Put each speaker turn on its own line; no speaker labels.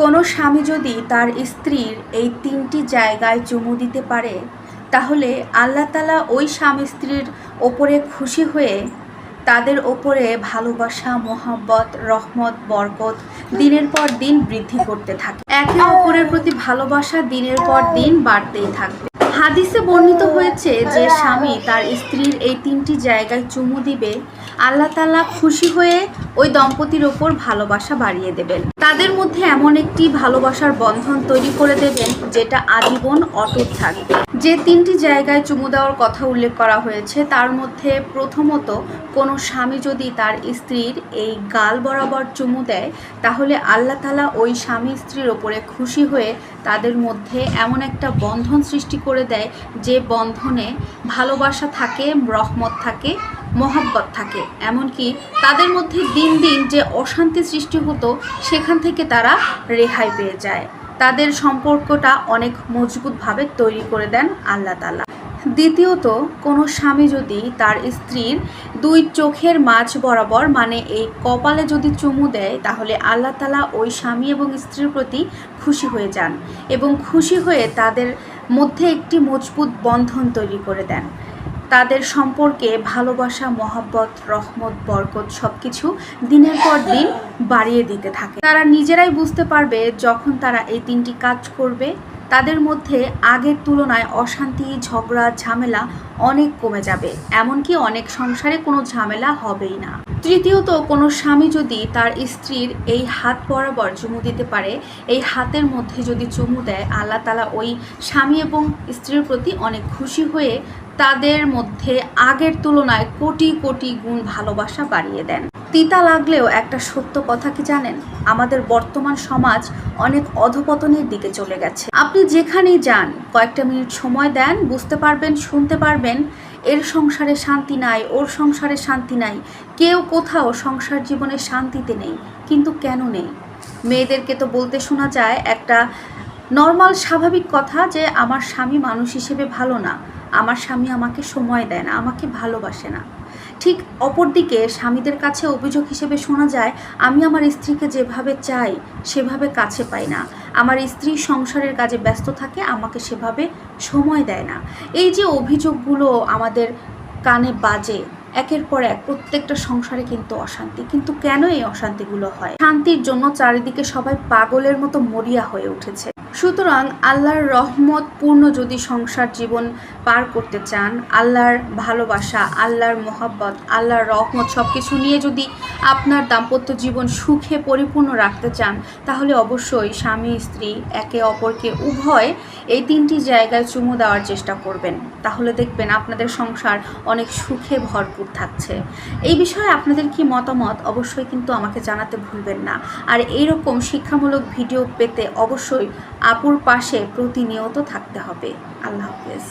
কোনো স্বামী যদি তার স্ত্রীর এই তিনটি জায়গায় চুমু দিতে পারে, তাহলে আল্লাহ তালা ওই স্বামী স্ত্রীর ওপরে খুশি হয়ে তাদের ওপরে ভালোবাসা, মোহাব্বত, রহমত, বরকত দিনের পর দিন বৃদ্ধি করতে থাকে। একে অপরের প্রতি ভালোবাসা দিনের পর দিন বাড়তেই থাকবে। হাদিসে বর্ণিত হয়েছে যে স্বামী তার স্ত্রীর এই তিনটি জায়গায় চুমু দিবে, আল্লাহ তালা খুশি হয়ে ওই দম্পতির ওপর ভালোবাসা বাড়িয়ে দেবেন। তাদের মধ্যে এমন একটি ভালোবাসার বন্ধন তৈরি করে দেবেন, যেটা আজীবন অটুট থাকবে। যে তিনটি জায়গায় চুমু দেওয়ার কথা উল্লেখ করা হয়েছে, তার মধ্যে প্রথমত, কোনো স্বামী যদি তার স্ত্রীর এই গাল বরাবর চুমু দেয়, তাহলে আল্লাহ তালা ওই স্বামী স্ত্রীর ওপরে খুশি হয়ে তাদের মধ্যে এমন একটা বন্ধন সৃষ্টি করে দেয়, যে বন্ধনে ভালোবাসা থাকে, রহমত থাকে মহাব্বত থাকে। এমনকি তাদের মধ্যে দিন দিন যে অশান্তি সৃষ্টি হতো, সেখান থেকে তারা রেহাই পেয়ে যায়। তাদের সম্পর্কটা অনেক মজবুতভাবে তৈরি করে দেন আল্লাহ তালা দ্বিতীয়ত, কোনো স্বামী যদি তার স্ত্রীর দুই চোখের মাঝ বরাবর মানে এই কপালে যদি চুমু দেয়, তাহলে আল্লাহ তালা ওই স্বামী এবং স্ত্রীর প্রতি খুশি হয়ে যান এবং খুশি হয়ে তাদের মধ্যে একটি মজবুত বন্ধন তৈরি করে দেন। তাদের সম্পর্কে ভালোবাসা, মহাব্বত, রহমত, বরকত সব কিছু দিনের পর দিন বাড়িয়ে দিতে থাকে। তারা নিজেরাই বুঝতে পারবে যখন তারা এই তিনটি কাজ করবে, তাদের মধ্যে আগের তুলনায় অশান্তি, ঝগড়া, ঝামেলা অনেক কমে যাবে, এমনকি অনেক সংসারে কোনো ঝামেলা হবেই না। তৃতীয়ত, কোনো স্বামী যদি তার স্ত্রীর এই হাত বরাবর চুমু দিতে পারে, এই হাতের মধ্যে যদি চুমু দেয়, আল্লাহ তালা ওই স্বামী এবং স্ত্রীর প্রতি অনেক খুশি হয়ে তাদের মধ্যে আগের তুলনায় কোটি কোটি গুণ ভালোবাসা বাড়িয়ে দেন। তিতা লাগলেও একটা সত্য কথা কি জানেন? আমাদের বর্তমান সমাজ অনেক অধপতনের দিকে চলে গেছে। আপনি যেখানেই যান, কয়েকটা মিনিট সময় দেন, বুঝতে পারবেন, শুনতে পারবেন, এর সংসারে শান্তি নাই, ওর সংসারে শান্তি নাই, কেউ কোথাও সংসার জীবনে শান্তিতে নেই, কিন্তু কেন নেই? মেয়েদেরকে তো বলতে শোনা যায়, একটা নর্মাল স্বাভাবিক কথা যে আমার স্বামী মানুষ হিসেবে ভালো না। আমার স্বামী আমাকে সময় দেয় না, আমাকে ভালোবাসে না। ঠিক অপরদিকে স্বামীদের কাছে অভিযোগ হিসেবে শোনা যায়, আমি আমার স্ত্রীকে যেভাবে চাই সেভাবে কাছে পাই না। আমার স্ত্রী সংসারের কাজে ব্যস্ত থাকে, আমাকে সেভাবে সময় দেয় না। এই যে অভিযোগগুলো আমাদের কানে বাজে, একের পর এক প্রত্যেকটা সংসারে কিন্তু অশান্তি। কিন্তু কেন এই অশান্তিগুলো হয়? শান্তির জন্য চারিদিকে সবাই পাগলের মতো মরিয়া হয়ে উঠেছে। সুতরাং আল্লাহর রহমত পূর্ণ যদি সংসার জীবন পার করতে চান, আল্লাহর ভালোবাসা, আল্লাহর মোহাব্বত, আল্লাহর রহমত সব কিছু নিয়ে যদি আপনার দাম্পত্য জীবন সুখে পরিপূর্ণ রাখতে চান, তাহলে অবশ্যই স্বামী, স্ত্রী, একে অপরকে উভয় এই তিনটি জায়গায় চুমু দেওয়ার চেষ্টা করবেন। তাহলে দেখবেন আপনাদের সংসার অনেক সুখে ভরপুর থাকছে। এই বিষয়ে আপনাদের কি মতামত অবশ্যই কিন্তু আমাকে জানাতে ভুলবেন না। আর এইরকম শিক্ষামূলক ভিডিও পেতে অবশ্যই আপুর পাশে প্রতিনিয়ত থাকতে হবে। আল্লাহ হাফেজ।